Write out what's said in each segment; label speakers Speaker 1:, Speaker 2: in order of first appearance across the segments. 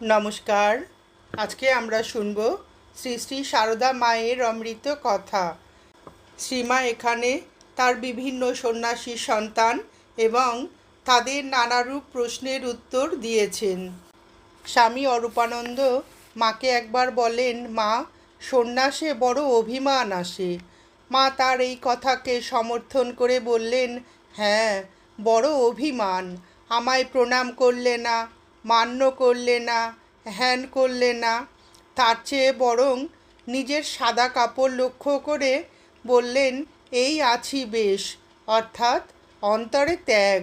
Speaker 1: নমস্কার। আজকে আমরা শুনব শ্রী শ্রী সারদা মায়ের অমৃত কথা। শ্রীমা এখানে তার বিভিন্ন সন্ন্যাসী সন্তান এবং তাদের নানারূপ প্রশ্নের উত্তর দিয়েছেন। স্বামী অরূপানন্দ মাকে একবার বলেন, মা, সন্ন্যাসে বড় অভিমান আসে। মা তার এই কথাকে সমর্থন করে বললেন হ্যাঁ বড় অভিমান। আমায় প্রণাম করলে না মান্য করলে না হ্যান করলে না। তার চেয়ে বরং নিজের সাদা কাপড় লক্ষ্য করে বললেন, এই আছি বেশ, অর্থাৎ অন্তরে ত্যাগ।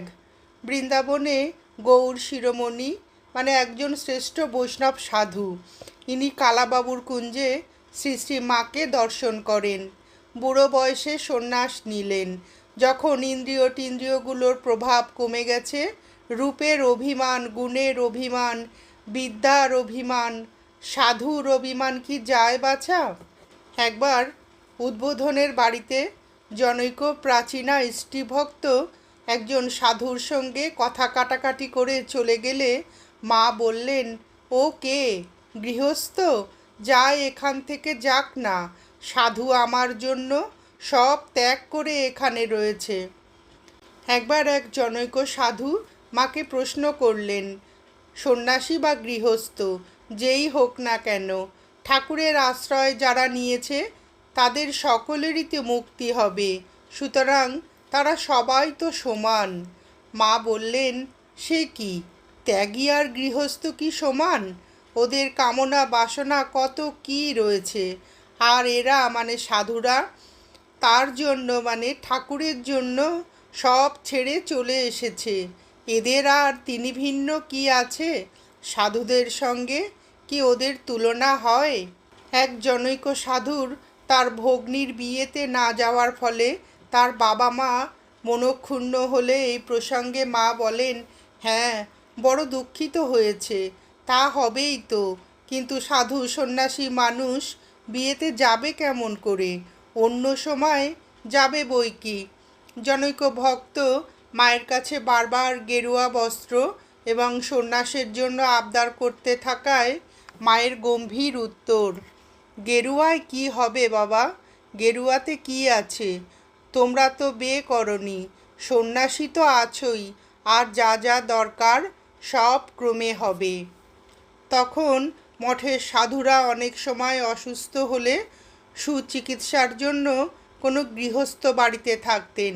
Speaker 1: বৃন্দাবনে গৌর শিরোমণি মানে একজন শ্রেষ্ঠ বৈষ্ণব সাধু, ইনি কালাবাবুর কুঞ্জে শ্রী শ্রী মাকে দর্শন করেন। বুড়ো বয়সে সন্ন্যাস নিলেন। যখন ইন্দ্রিয় টিন্দ্রিয়গুলোর প্রভাব কমে গেছে রূপের অভিমান, গুণের অভিমান, বিদ্যার অভিমান, সাধুর অভিমান কি যায় বাছা? একবার উদ্বোধনের বাড়িতে জনৈক প্রাচীনা স্ত্রীভক্ত একজন সাধুর সঙ্গে কথা কাটাকাটি করে চলে গেলে মা বললেন, ও কে? গৃহস্থ? যায় এখান থেকে যাক না। সাধু আমার জন্য সব ত্যাগ করে এখানে রয়েছে। একবার এক জনৈক সাধু মাকে প্রশ্ন করলেন, সন্ন্যাসী বা গৃহস্থ, যেই হোক না কেন, ঠাকুরের আশ্রয় যারা নিয়েছে, তাদের সকলেরই তো মুক্তি হবে। সুতরাং তারা সবাই তো সমান। মা বললেন, সে কি? ত্যাগী আর গৃহস্থ কি সমান? ওদের কামনা বাসনা কত কি রয়েছে? আর এরা মানে সাধুরা? তার জন্য মানে ঠাকুরের জন্য সব ছেড়ে চলে এসেছে। এদের আর তিনি ভিন্ন কি আছে? সাধুদের সঙ্গে কি ওদের তুলনা হয়? এক জনৈক সাধুর তার ভগ্নির বিয়েতে না যাওয়ার ফলে তার বাবা মা মনক্ষুণ্ণ হলে এই প্রসঙ্গে মা বলেন হ্যাঁ বড় দুঃখিত হয়েছে, তা হবেই তো। কিন্তু সাধু সন্ন্যাসী মানুষ বিয়েতে যাবে কেমন করে? অন্য সময় যাবে বই কি? জনৈক ভক্ত মায়ের কাছে বারবার গেরুয়া বস্ত্র এবং সন্ন্যাসের জন্য আবদার করতে থাকায় মায়ের গম্ভীর উত্তর, গেরুয়ায় কি হবে বাবা? গেরুয়াতে কি আছে? তোমরা তো বিয়ে করনি, সন্ন্যাসী তো আছোই, আর যা যা দরকার সব ক্রমে হবে। তখন মঠের সাধুরা অনেক সময় অসুস্থ হলে সুচিকিৎসার জন্য কোনো গৃহস্থ বাড়িতে থাকতেন।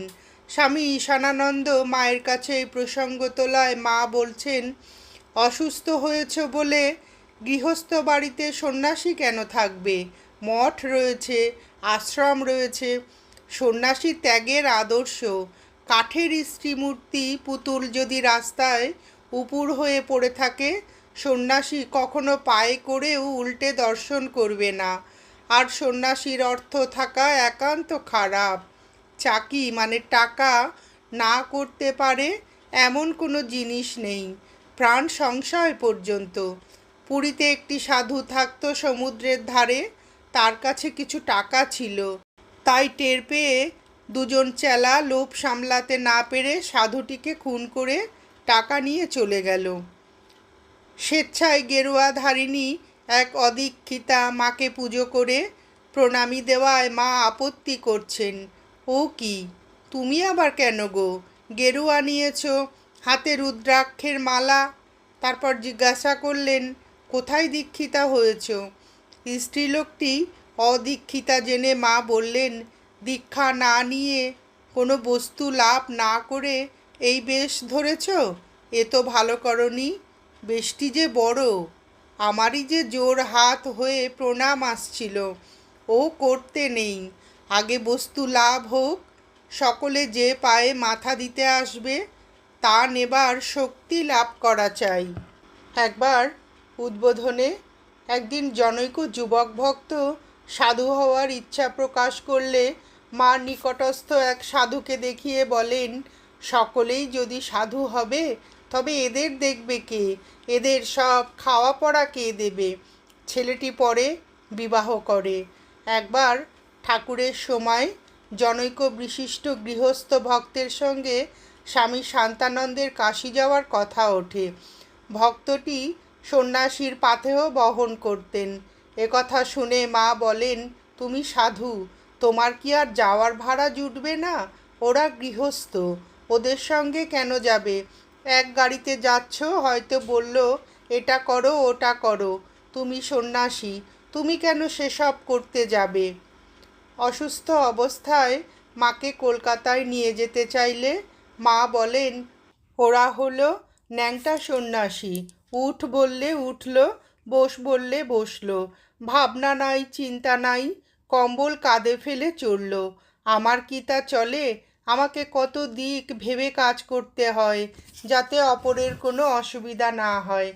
Speaker 1: স্বামী ঈশানানন্দ মায়ের কাছে এই প্রসঙ্গ তোলায় মা বলছেন, অসুস্থ হয়েছ বলে গৃহস্থ বাড়িতে সন্ন্যাসী কেন থাকবে? মঠ রয়েছে, আশ্রম রয়েছে, সন্ন্যাসী ত্যাগের আদর্শ। কাঠের স্ত্রীমূর্তি পুতুল যদি রাস্তায় উপুর হয়ে পড়ে থাকে, সন্ন্যাসী কখনো পায়ে করেও উল্টে দর্শন করবে না। আর সন্ন্যাসীর অর্থ থাকা একান্ত খারাপ। চাকি মানে টাকা না করতে পারে এমন কোনো জিনিস নেই। প্রাণ সংশয় পর্যন্ত। পুরীতে একটি সাধু থাকতো সমুদ্রের ধারে, তার কাছে কিছু টাকা ছিল। তাই টের পেয়ে দুজন চেলা লোভ সামলাতে না পেরে সাধুটিকে খুন করে টাকা নিয়ে চলে গেল। স্বেচ্ছায় গেরুয়া ধারিণী এক অদীক্ষিতা মাকে পুজো করে প্রণামী দেওয়ায় মা আপত্তি করছেন। ও কি? তুমি আবার কেন গো? গেরুয়া নিয়েছ, হাতে রুদ্রাক্ষের মালা। তারপর জিজ্ঞাসা করলেন, কোথায় দীক্ষিতা হয়েছ? স্ত্রীলোকটি অদীক্ষিতা জেনে মা বললেন, দীক্ষা না নিয়ে কোনো বস্তু লাভ না করে এই বেশ ধরেছ? এ তো ভালো করনি। বেশটি যে বড়। আমারই যে জোর হাত হয়ে প্রণাম আসছিল। ও করতে নেই। আগে বস্তু লাভ হোক, সকলে যে পায়ে মাথা দিতে আসবে, তা নেবার শক্তি লাভ করা চাই। একবার উদ্বোধনে একদিন জনৈক যুবক ভক্ত সাধু হওয়ার ইচ্ছা প্রকাশ করলে মার নিকটস্থ এক সাধুকে দেখিয়ে বলেন, সকলেই যদি সাধু হবে, তবে এদের দেখবে কে? এদের সব খাওয়া পড়া কে দেবে? ছেলেটি পরে বিবাহ করে। একবার ঠাকুরের সময় জনৈক বিশিষ্ট গৃহস্থ ভক্তের সঙ্গে স্বামী শান্তানন্দের কাশি যাওয়ার কথা ওঠে। ভক্তটি সন্ন্যাসীর পাথেয় বহন করতেন। একথা শুনে মা বলেন, তুমি সাধু, তোমার কি আর যাওয়ার ভাড়া জুটবে না? ওরা গৃহস্থ, ওদের সঙ্গে কেন যাবে? এক গাড়িতে যাচ্ছ, হয়তো বলল, এটা করো, ওটা করো। তুমি সন্ন্যাসী, তুমি কেন সেসব করতে যাবে অসুস্থ অবস্থায় মাকে কলকাতায় নিয়ে যেতে চাইলে মা বলেন, ওরা হলো ন্যাংটা সন্ন্যাসী। উঠ বললে উঠল, বস বললে বসল। ভাবনা নাই, চিন্তা নাই, কম্বল কাঁধে ফেলে চলল আমার কি তা চলে? আমাকে কত দিক ভেবে কাজ করতে হয়, যাতে অপরের কোনো অসুবিধা না হয়।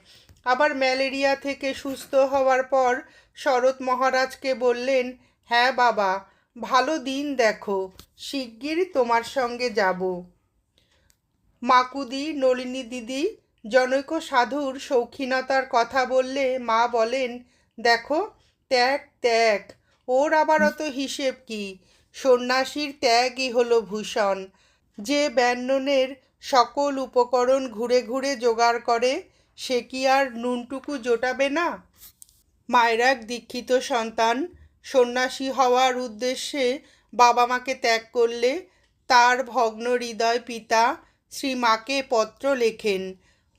Speaker 1: আবার ম্যালেরিয়া থেকে সুস্থ হওয়ার পর শরৎ মহারাজকে বললেন হ্যাঁ বাবা ভালো দিন দেখো শিগগির তোমার সঙ্গে যাব। মাকুদি, নলিনী দিদি, জনৈক সাধুর শৌখিনতার কথা বললে মা বলেন, দেখো, ত্যাগ ত্যাগ, ওর আবার অত হিসেব কি? সন্ন্যাসীর ত্যাগই হলো ভূষণ। যে ব্যঞ্জনের সকল উপকরণ ঘুরে ঘুরে জোগাড় করে, সে কি আর নুনটুকু জোটাবে না? মায়ের এক দীক্ষিত সন্তান সন্ন্যাসী হওয়ার উদ্দেশ্যে বাবা মাকে ত্যাগ করলে তার ভগ্ন হৃদয় পিতা শ্রী মাকে পত্র লেখেন।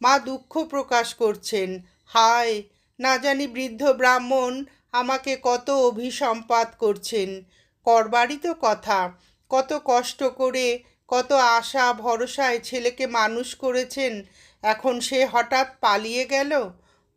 Speaker 1: মা দুঃখ প্রকাশ করছেন। হায়, না জানি বৃদ্ধ ব্রাহ্মণ আমাকে কত অভিসম্পাত করছেন। করবারই তো কথা। কত কষ্ট করে, কত আশা ভরসায় ছেলেকে মানুষ করেছেন। এখন সে হঠাৎ পালিয়ে গেল?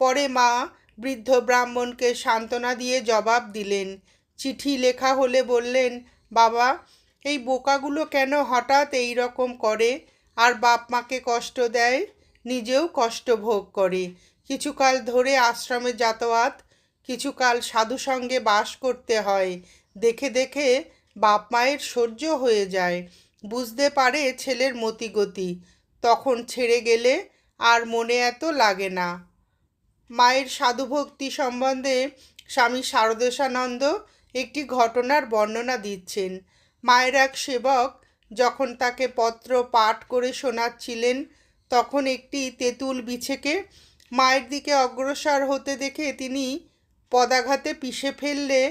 Speaker 1: পরে মা বৃদ্ধ ব্রাহ্মণকে সান্ত্বনা দিয়ে জবাব দিলেন। চিঠি লেখা হলে বললেন, বাবা, এই বোকাগুলো কেন হঠাৎ এই রকম করে? আর বাপ মাকে কষ্ট দেয়, নিজেও কষ্ট ভোগ করে। কিছুকাল ধরে আশ্রমে যাতায়াত, কিছুকাল সাধু সঙ্গে বাস করতে হয়। দেখে দেখে বাপ মায়ের সহ্য হয়ে যায়। বুঝতে পারে ছেলের মতিগতি। তখন ছেড়ে গেলে আর মনে এত লাগে না। মায়ের সাধুভক্তি সম্বন্ধে স্বামী শারদেশানন্দ একটি ঘটনার বর্ণনা দিচ্ছেন। মায়ের এক সেবক যখন তাকে পত্র পাঠ করে শোনাচ্ছিলেন, তখন একটি তেঁতুল বিছেকে মায়ের দিকে অগ্রসর হতে দেখে তিনি পদাঘাতে পিষে ফেললে,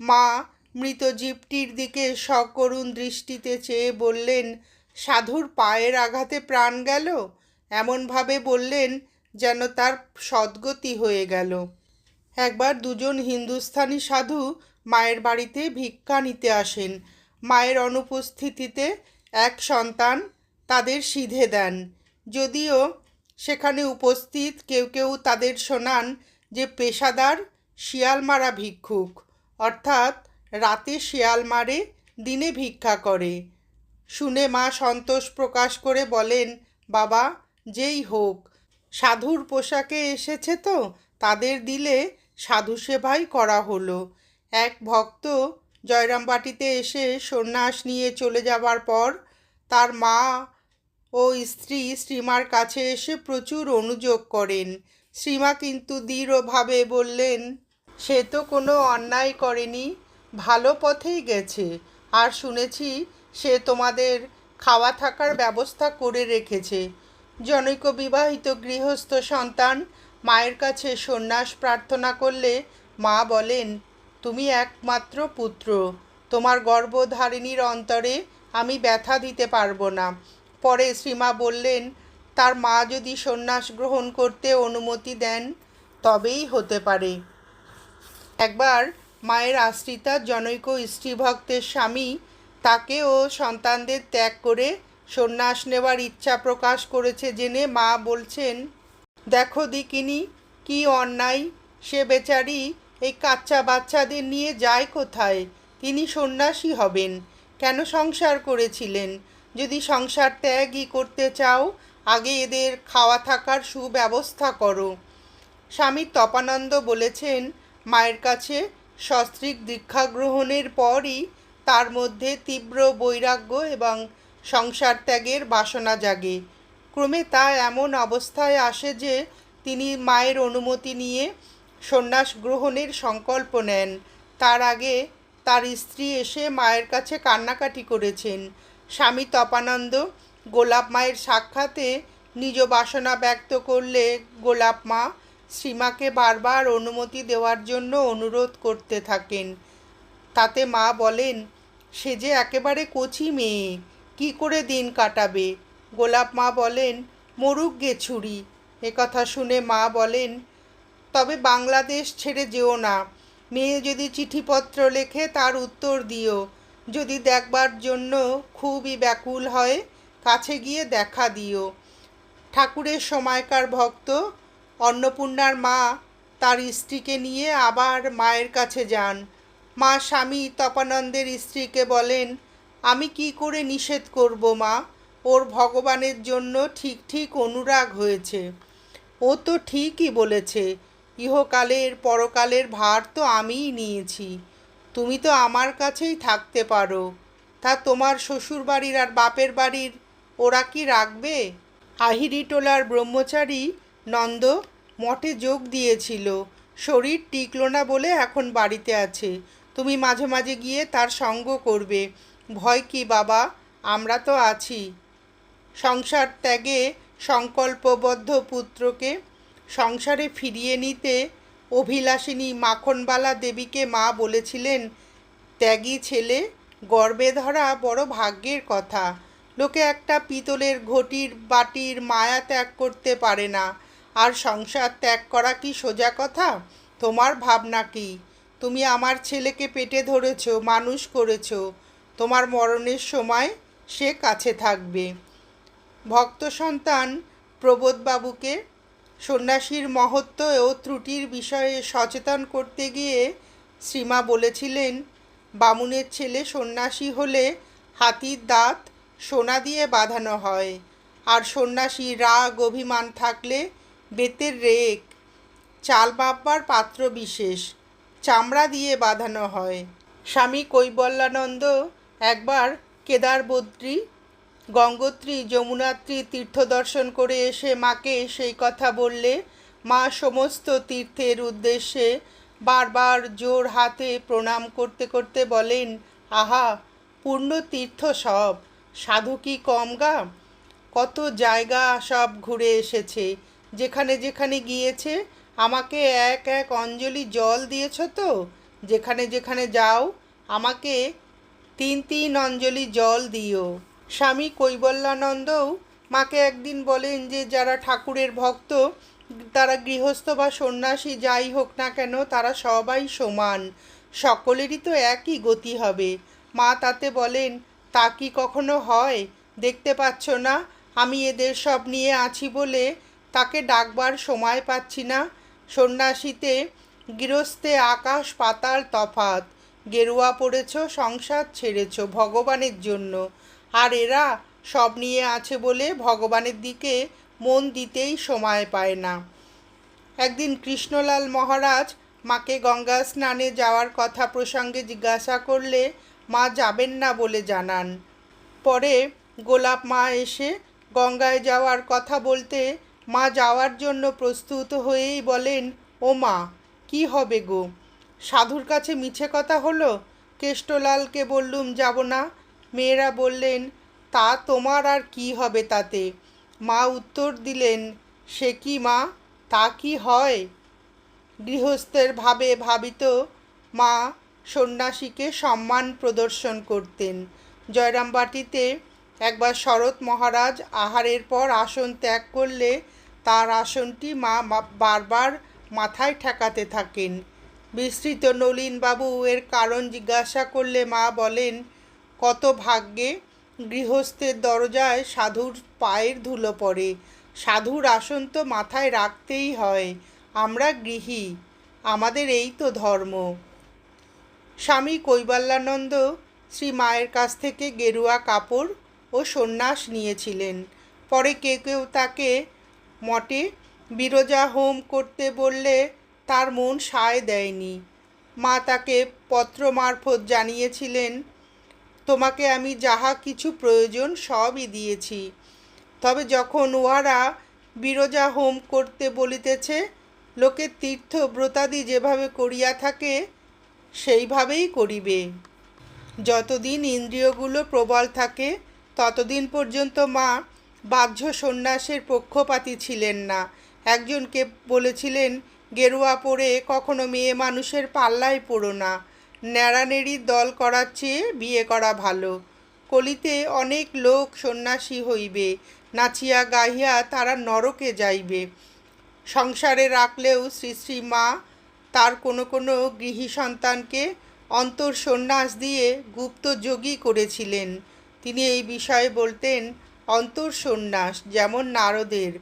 Speaker 1: মা, মৃত জীবটির দিকে সকরুণ দৃষ্টিতে চেয়ে বললেন, সাধুর পায়ের আঘাতে প্রাণ গেল এমনভাবে বললেন যেন তার সদ্গতি হয়ে গেল। একবার দুজন হিন্দুস্থানি সাধু মায়ের বাড়িতে ভিক্ষা নিতে আসেন। মায়ের অনুপস্থিতিতে এক সন্তান তাদের সিধে দেন। যদিও সেখানে উপস্থিত কেউ কেউ তাদের শোনান যে পেশাদার শিয়াল মারা ভিক্ষুক, অর্থাৎ রাতে শিয়াল মারে, দিনে ভিক্ষা করে। শুনে মা সন্তোষ প্রকাশ করে বলেন, বাবা, যেই হোক। সাধুর পোশাকে এসেছে তো, তাদের দিলে সাধু সেবাই করা হলো। এক ভক্ত জয়রামবাটিতে এসে সন্ন্যাস নিয়ে চলে যাবার পর তার মা ও স্ত্রী শ্রীমার কাছে এসে প্রচুর অনুযোগ করেন। শ্রীমা কিন্তু দৃঢ়ভাবে বললেন, সে তো কোনো অন্যায় করেনি, ভালো পথেই গেছে। আর শুনেছি সে তোমাদের খাওয়া থাকার ব্যবস্থা করে রেখেছে। জনৈক বিবাহিত গৃহস্থ সন্তান, মায়ের কাছে সন্ন্যাস প্রার্থনা করলে মা বলেন, তুমি একমাত্র পুত্র। তোমার গর্ভধারিণীর অন্তরে আমি ব্যথা দিতে পারব না। পরে শ্রীমা বললেন, তার মা যদি সন্ন্যাস গ্রহণ করতে অনুমতি দেন, তবেই হতে পারে। একবার মায়ের আশ্রিতা জনৈক স্ত্রীভক্তের স্বামী তাকে ও সন্তানদের ত্যাগ করে সন্ন্যাস নেওয়ার ইচ্ছা প্রকাশ করেছে জেনে মা বলছেন, দেখো দিকিনি, কি অন্যায়। সে বেচারি এই কাচ্চা বাচ্চাদের নিয়ে যায় কোথায়? তিনি সন্ন্যাসী হবেন। কেন সংসার করেছিলেন? যদি সংসার ত্যাগই করতে চাও, আগে এদের খাওয়া থাকার সুব্যবস্থা করো। স্বামী তপানন্দ বলেছেন, মায়ের কাছে সস্ত্রীক দীক্ষা গ্রহণের পরই তার মধ্যে তীব্র বৈরাগ্য এবং সংসার ত্যাগের বাসনা জাগে। ক্রমে তা এমন অবস্থায় আসে যে, তিনি মায়ের অনুমতি নিয়ে সন্ন্যাস গ্রহণের সংকল্প নেন। তার আগে তার স্ত্রী এসে মায়ের কাছে কান্নাকাটি করেছেন। স্বামী তপানন্দ গোলাপ মায়ের সাক্ষাতে নিজ বাসনা ব্যক্ত করলে গোলাপ মা শ্রীমাকে বারবার অনুমতি দেওয়ার জন্য অনুরোধ করতে থাকেন। তাতে মা বলেন, সে যে একেবারে কচি মেয়ে। কি করে দিন কাটাবে? গোলাপ মা বলেন, মরুক গে ছুরি। কথা শুনে মা বলেন, তবে বাংলাদেশ ছেড়ে যেও না। মেয়ে যদি চিঠিপত্র লেখে তার উত্তর দিও। যদি দেখবার জন্য খুবই ব্যাকুল হয়, কাছে গিয়ে দেখা দিও। ঠাকুরের সময়কার ভক্ত অন্নপূর্ণার মা তার স্ত্রীকে নিয়ে আবার মায়ের কাছে যান। মা স্বামী তপানন্দের স্ত্রীকে বলেন আমি কি করে নিষেধ করব, মা? ওর ভগবানের জন্য ঠিক ঠিক অনুরাগ হয়েছে। ও তো ঠিকই বলেছে, ইহকালের পরকালের ভার তো আমিই নিয়েছি। তুমি তো আমার কাছেই থাকতে পারো। তা তোমার শ্বশুর বাড়ির আর বাপের বাড়ির ওরা কি রাখবে? আহিরিটোলার ব্রহ্মচারী নন্দ মঠে যোগ দিয়েছিল। শরীর টিকলো না বলে এখন বাড়িতে আছে। তুমি মাঝে মাঝে গিয়ে তার সঙ্গ করবে। ভয় কি বাবা? আমরা তো আছি। সংসার ত্যাগে সংকল্পবদ্ধ পুত্রকে সংসারে ফিরিয়ে নিতে অভিলাষিনী মাখনবালা দেবীকে মা বলেছিলেন, ত্যাগী ছেলে, গর্বে ধরা বড় ভাগ্যের কথা। লোকে একটা পিতলের ঘটির বাটির মায়া ত্যাগ করতে পারে না। আর সংসার ত্যাগ করা কি সোজা কথা? তোমার ভাবনা কি? তুমি আমার ছেলেকে পেটে ধরেছ, মানুষ করেছ। তোমার মরণের সময় সে কাছে থাকবে। ভক্ত সন্তান, প্রবোধবাবুকে সন্ন্যাসীর মহত্ব ও ত্রুটির বিষয়ে সচেতন করতে গিয়ে শ্রীমা বলেছিলেন, বামুনের ছেলে সন্ন্যাসী হলে হাতির দাঁত সোনা দিয়ে বাঁধানো হয়, আর সন্ন্যাসী রাগ, অভিমান থাকলে বেতের রেক, চাল বাব্বার পাত্র বিশেষ, চামড়া দিয়ে বাঁধানো হয়। স্বামী কৈবল্যানন্দ একবার কেদারবদ্রী গঙ্গোত্রী যমুনাত্রী তীর্থ দর্শন করে এসে মাকে সেই কথা বললে, মা সমস্ত তীর্থের উদ্দেশ্যে বারবার জোর হাতে প্রণাম করতে করতে বলেন, আহা, পূর্ণ তীর্থ সব। সাধু কি কম গা? কত জায়গা সব ঘুরে এসেছে। যেখানে যেখানে গিয়েছে, আমাকে এক এক অঞ্জলি জল দিয়েছ তো? যেখানে যেখানে যাও, আমাকে তিন তিন অঞ্জলি জল দিও। স্বামী কৈবল্যানন্দও মাকে একদিন বলেন যে, যারা ঠাকুরের ভক্ত, তারা গৃহস্থ বা সন্ন্যাসী, যাই হোক না কেন, তারা সবাই সমান। সকলেরই তো একই গতি হবে। মা তাতে বলেন, তা কি কখনো হয়? দেখতে পাচ্ছ না? আমি এদের সব নিয়ে আছি বলে তাকে ডাকবার সময় পাচ্ছি না। সন্ন্যাসীতে গৃহস্থে আকাশ, পাতাল তফাত গেরুয়া পড়েছ, সংসার ছেড়েছ, ভগবানের জন্য। আর এরা সব নিয়ে আছে বলে ভগবানের দিকে মন দিতেই সময় পায় না। একদিন কৃষ্ণলাল মহারাজ মাকে গঙ্গা স্নানে যাওয়ার কথা প্রসঙ্গে জিজ্ঞাসা করলে, মা যাবেন না বলে জানান। পরে গোলাপ মা এসে গঙ্গায় যাওয়ার কথা বলতে মা যাওয়ার জন্য প্রস্তুত হয়েই বলেন, ও মা, কি হবে গো? সাধুর কাছে মিছে কথা হলো? কেষ্টলালকে বললুম, যাব না। মেয়েরা বললেন, তা তোমার আর কি হবে তাতে? মা উত্তর দিলেন, সে কি মা? তা কি হয়? গৃহস্থের ভাবে ভাবিত মা সন্ন্যাসীকে সম্মান প্রদর্শন করতেন। জয়রামবাটিতে একবার শরৎ মহারাজ আহারের পর আসন ত্যাগ করলে তার আসনটি মা বারবার মাথায় ঠেকাতে থাকেন। বিস্তৃত নলিনবাবু এর কারণ জিজ্ঞাসা করলে মা বলেন, কত ভাগ্যে গৃহস্থের দরজায় সাধুর পায়ের ধুলো পড়ে। সাধুর আসন তো মাথায় রাখতেই হয়। আমরা গৃহী। আমাদের এই তো ধর্ম স্বামী কৈবাল্যানন্দ শ্রী মায়ের কাছ থেকে গেরুয়া কাপড় ও সন্ন্যাস নিয়েছিলেন। পরে কেউ কেউ তাকে মঠে বিরজা হোম করতে বললে তার মন সায় দেয়নি। মা তাকে পত্র মারফত জানিয়েছিলেন, তোমাকে আমি যাহা কিছু প্রয়োজন সবই দিয়েছি। তবে যখন উহারা বিরজা হোম করতে বলিতেছে, লোকে তীর্থ ব্রতাদি যেভাবে করিয়া থাকে, সেইভাবেই করিবে। যতদিন ইন্দ্রিয়গুলো প্রবল থাকে, ততদিন পর্যন্ত মা বাহ্য সন্ন্যাসের পক্ষপাতী ছিলেন না। একজনকে বলেছিলেন গেরুয়া পরে কখনো মেয়ে মানুষের পাল্লায় পড়ো না। ন্যাড়ানেড়ির দল করার চেয়ে বিয়ে করা ভালো। কলিতে অনেক লোক সন্ন্যাসী হইবে, নাচিয়া গাহিয়া তারা নরকে যাইবে। সংসারে রাখলেও শ্রী শ্রী মা তার কোনো কোনো গৃহী সন্তানকে অন্তর সন্ন্যাস দিয়ে গুপ্ত যোগী করেছিলেন। তিনি এই বিষয়ে বলতেন, অন্তর সন্ন্যাস যেমন নারদের,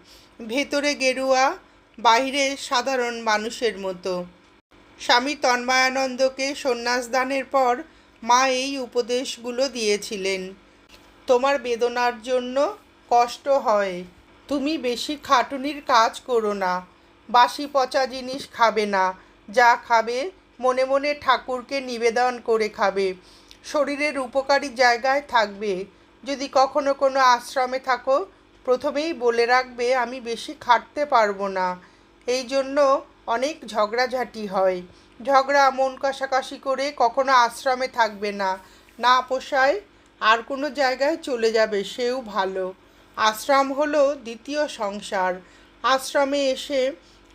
Speaker 1: ভেতরে গেরুয়া বাইরে সাধারণ মানুষের মতো। স্বামী তন্ময়ানন্দকে সন্ন্যাস দানের পর মা এই উপদেশগুলো দিয়েছিলেন। তোমার বেদনার জন্য কষ্ট হয়। তুমি বেশি খাটুনির কাজ করো না। বাসি পচা জিনিস খাবে না। যা খাবে মনে মনে ঠাকুরকে নিবেদন করে খাবে। শরীরের উপকারী জায়গায় থাকবে। যদি কখনো কোনো আশ্রমে থাকো, প্রথমেই বলে রাখবে, আমি বেশি খাটতে পারব না। এই জন্য অনেক ঝগড়াঝাটি হয়। ঝগড়া মন কষাকষি করে কখনো আশ্রমে থাকবে না। না পোষায় আর কোনো জায়গায় চলে যাবে, সেও ভালো। আশ্রম হলো দ্বিতীয় সংসার। আশ্রমে এসে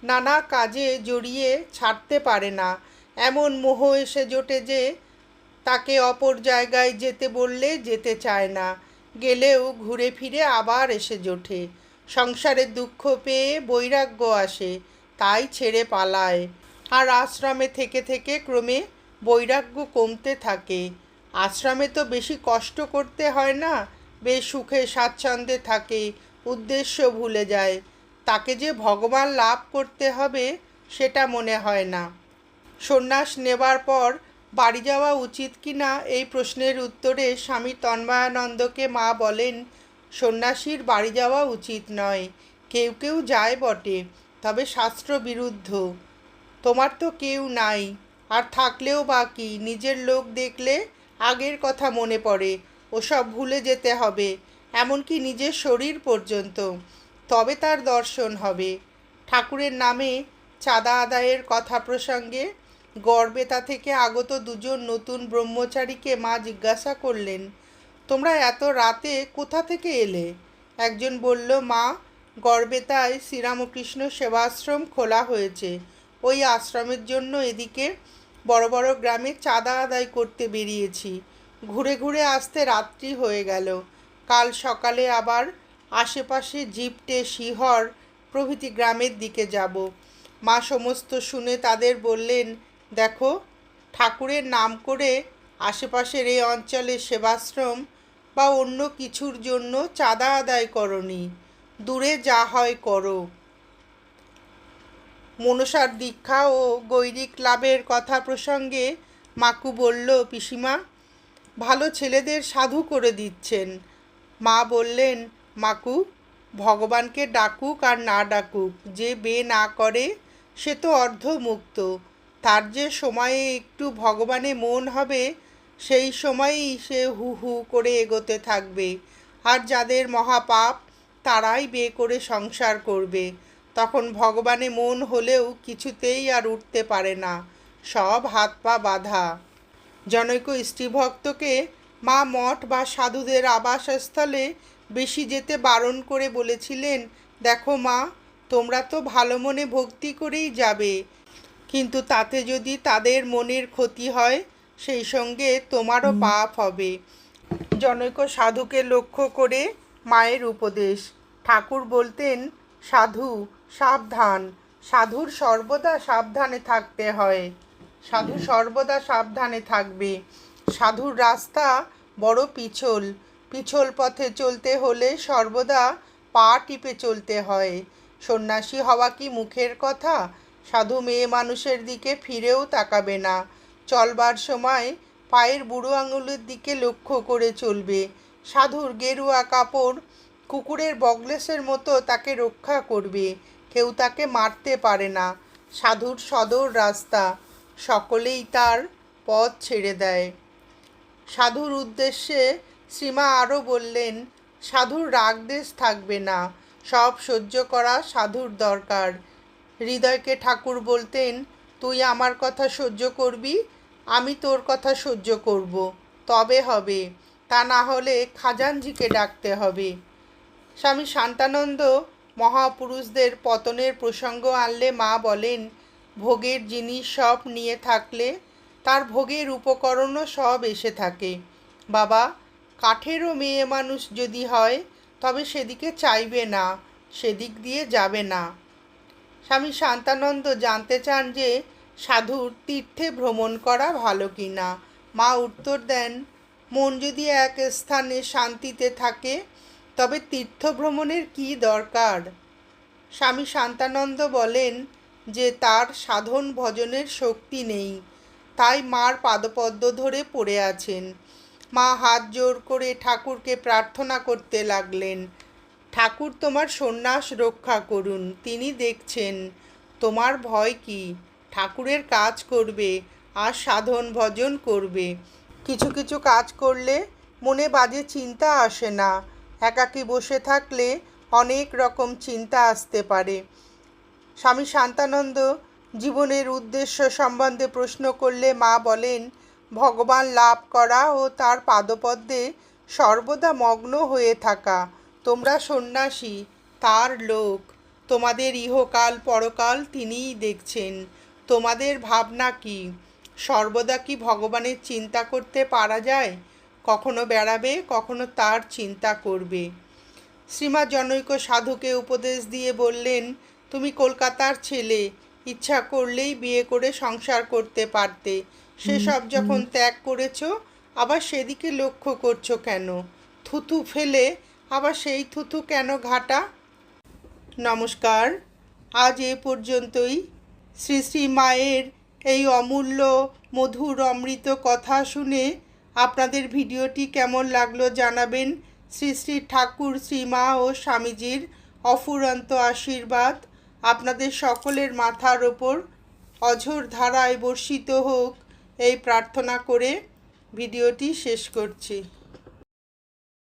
Speaker 1: নানা কাজে জড়িয়ে ছাড়তে পারে না। এমন মোহ এসে জোটে যে তাকে অপর জায়গায় যেতে বললে যেতে চায় না। গেলেও ঘুরে ফিরে আবার এসে জোটে। সংসারের দুঃখ পেয়ে বৈরাগ্য আসে, তাই ছেড়ে পালায়। আর আশ্রমে থেকে থেকে ক্রমে বৈরাগ্য কমতে থাকে। আশ্রমে তো বেশি কষ্ট করতে হয় না, বেশ সুখে স্বাচ্ছন্দ্যে থাকে, উদ্দেশ্য ভুলে যায়। তাকে যে ভগবান লাভ করতে হবে, সেটা মনে হয় না। সন্ন্যাস নেবার পর বাড়ি যাওয়া উচিত কি না এই প্রশ্নের উত্তরে স্বামী তন্ময়ানন্দকে মা বলেন সন্ন্যাসীর বাড়ি যাওয়া উচিত নয়। কেউ কেউ যায় বটে, তবে শাস্ত্র বিরুদ্ধ। তোমার তো কেউ নাই, আর থাকলেও বা কি? নিজের লোক দেখলে আগের কথা মনে পড়ে, ওসব ভুলে যেতে হবে, এমনকি নিজের শরীর পর্যন্ত। তবে তার দর্শন হবে। ঠাকুরের নামে চাঁদা আদায়ের কথা প্রসঙ্গে গড়বেতা থেকে আগত দুজন নতুন ব্রহ্মচারীকে মা জিজ্ঞাসা করলেন তোমরা এত রাতে কোথা থেকে এলে? একজন বলল, মা গড়বেতায় শ্রীরামকৃষ্ণ সেবাশ্রম খোলা হয়েছে। ওই আশ্রমের জন্য এদিকে বড় বড় গ্রামে চাঁদা আদায় করতে বেরিয়েছি। ঘুরে ঘুরে আসতে রাত্রি হয়ে গেল। কাল সকালে আবার আশেপাশে জিপটে শিহর প্রভৃতি গ্রামের দিকে যাব। মা সমস্ত শুনে তাদের বললেন, দেখো, ঠাকুরের নাম করে আশেপাশের এই অঞ্চলে সেবাশ্রম বা অন্য কিছুর জন্য চাঁদা আদায় করনি। দূরে যা হয় করো। মনসার দীক্ষা ও গৈরিক লাভের কথা প্রসঙ্গে মাকু বলল, পিসিমা, ভালো ছেলেদের সাধু করে দিচ্ছেন। মা বললেন, মাকু, ভগবানকে ডাকুক আর না ডাকুক, যে বে না করে সে তো অর্ধমুক্ত। তার যে সময়ে একটু ভগবানে মন হবে সেই সময়ই সে হু হু করে এগোতে থাকবে। আর যাদের মহাপাপ, তারাই বে করে সংসার করবে। তখন ভগবানে মন হলেও কিছুতেই আর উঠতে পারে না। সব হাত পা বাঁধা। জনৈক স্ত্রীভক্তকে মা মঠ বা সাধুদের আবাসস্থলে বেশি যেতে বারণ করে বলেছিলেন, দেখো মা, তোমরা তো ভালো মনে ভক্তি করেই যাবে। কিন্তু তাতে যদি তাদের মনের ক্ষতি হয় সেই সঙ্গে তোমারও পাপ হবে। জনৈক সাধুকে লক্ষ্য করে মায়ের উপদেশ। ঠাকুর বলতেন সাধু সাবধান। সাধুর সর্বদা সাবধানে থাকতে হয়। সাধু সর্বদা সাবধানে থাকবে। সাধুর রাস্তা বড় পিছল। পিছল পথে চলতে হলে সর্বদা পা টিপে চলতে হয়। সন্ন্যাসী হওয়া কি মুখের কথা? সাধু মেয়ে মানুষের দিকে ফিরেও তাকাবে না। চলবার সময় পায়ের বুড়ো আঙুলের দিকে লক্ষ্য করে চলবে। সাধুর গেরুয়া কাপড় কুকুরের বগলেসের মতো তাকে রক্ষা করবে। কেউ তাকে মারতে পারে না। সাধুর সদর রাস্তা। সকলেই তার পথ ছেড়ে দেয়। সাধুর উদ্দেশ্যে শ্রীমা আরও বললেন, সাধুর রাগদেশ থাকবে না। সব সহ্য করা সাধুর দরকার। হৃদয়কে ঠাকুর বলতেন, তুই আমার কথা সহ্য করবি? আমি তোর কথা সহ্য করব। তবে হবে, তা না হলে খাজানজিকে ডাকতে হবে। স্বামী শান্তানন্দ মহাপুরুষদের পতনের প্রসঙ্গ আনলে মা বলেন, ভোগের জিনিস সব নিয়ে থাকলে তার ভোগের উপকরণও সব এসে থাকে। বাবা, কাঠেরও মেয়ে মানুষ যদি হয়, তবে সেদিকে চাইবে না, সেদিক দিয়ে যাবে না। স্বামী শান্তানন্দ জানতে চান যে সাধুর তীর্থে ভ্রমণ করা ভালো কি না? মা উত্তর দেন, মন যদি এক স্থানে শান্তিতে থাকে, তবে তীর্থ ভ্রমণের কী দরকার? স্বামী শান্তানন্দ বলেন যে তার সাধন ভজনের শক্তি নেই, তাই মার পাদপদ্ম ধরে পড়ে আছেন। মা হাত জোর করে ঠাকুরকে প্রার্থনা করতে লাগলেন, ঠাকুর তোমার সন্ন্যাস রক্ষা করুন, তিনি দেখছেন, তোমার ভয় কি? ঠাকুরের কাজ করবে আর সাধন ভজন করবে। কিছু কিছু কাজ করলে মনে বাজে চিন্তা আসে না। একাকী বসে থাকলে অনেক রকম চিন্তা আসতে পারে। স্বামী শান্তানন্দ জীবনের উদ্দেশ্য সম্বন্ধে প্রশ্ন করলে মা বলেন, ভগবান লাভ করা ও তার পাদপদ্মে সর্বদা মগ্ন হয়ে থাকা। তোমরা সন্ন্যাসী, তার লোক। তোমাদের ইহকাল পরকাল তিনিই দেখছেন। তোমাদের ভাবনা কি? সর্বদা কি ভগবানের চিন্তা করতে পারা যায়? কখনো বেড়াবে কখনো তার চিন্তা করবে। শ্রীমা জনৈক সাধুকে উপদেশ দিয়ে বললেন তুমি কলকাতার ছেলে ইচ্ছা করলেই বিয়ে করে সংসার করতে পারতে। সেসব যখন ত্যাগ করেছ আবার সেদিকে লক্ষ্য করছ কেন? থুতু ফেলে আবার সেই থুতু কেন ঘাটা? নমস্কার আজ এ পর্যন্তই। শ্রী শ্রী মায়ের এই অমূল্য, মধুর, অমৃত কথা শুনে আপনাদের ভিডিওটি কেমন লাগল জানাবেন শ্রী শ্রী ঠাকুর শ্রীমা ও স্বামীজির অফুরন্ত আশীর্বাদ। আপনাদের সকলের মাথার ওপর অঝোর ধারায় বর্ষিত হোক এই প্রার্থনা করে ভিডিওটি শেষ করছি।